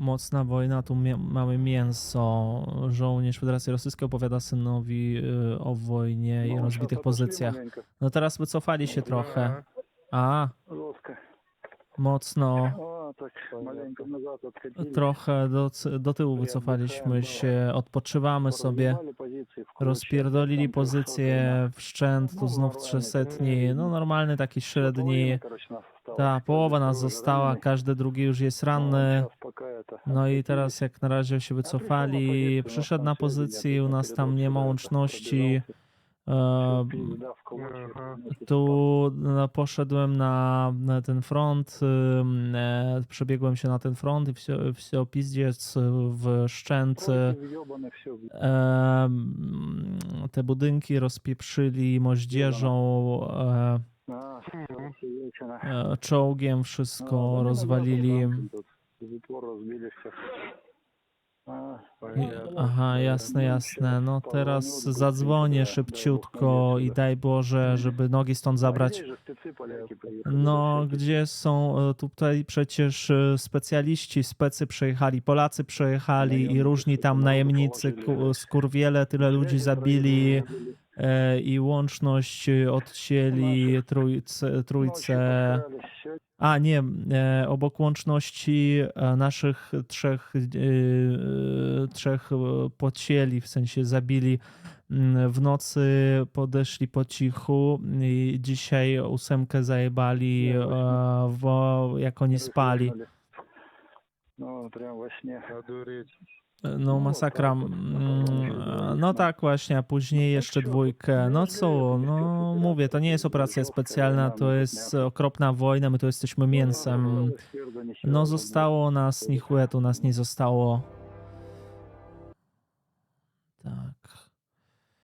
Mocna wojna, tu mamy mięso. Żołnierz Federacji Rosyjskiej opowiada synowi y, o wojnie i rozbitych pozycjach. No teraz wycofali się trochę. A, mocno. Trochę do, do tyłu wycofaliśmy się, odpoczywamy sobie. Rozpierdolili pozycję wszczęt, tu znów trzysetni, no normalny taki średni. Ta połowa nas została, każdy drugi już jest ranny. No i teraz jak na razie się wycofali, przyszedł na pozycji, u nas tam nie ma łączności. Tu poszedłem na ten front, przebiegłem się na ten front i wsiopiździec w szczęt te budynki rozpieprzyli moździerzą, czołgiem wszystko rozwalili. Aha, jasne, jasne. No teraz zadzwonię szybciutko i daj Boże, żeby nogi stąd zabrać. No, gdzie są e, tutaj przecież e, specjaliści, specy przejechali, Polacy przejechali i różni tam najemnicy, skurwiele, tyle ludzi zabili. E, i łączność e, odcięli trójce, trójce a nie, e, obok łączności naszych trzech, trzech podcięli, w sensie zabili w nocy, podeszli po cichu i dzisiaj ósemkę zajebali, bo jak oni spali. No, no masakra. No tak właśnie, a później jeszcze dwójkę. No co, no mówię, to nie jest operacja specjalna, to jest okropna wojna, my tu jesteśmy mięsem. No zostało nas, nichłe tu nas nie zostało. Tak.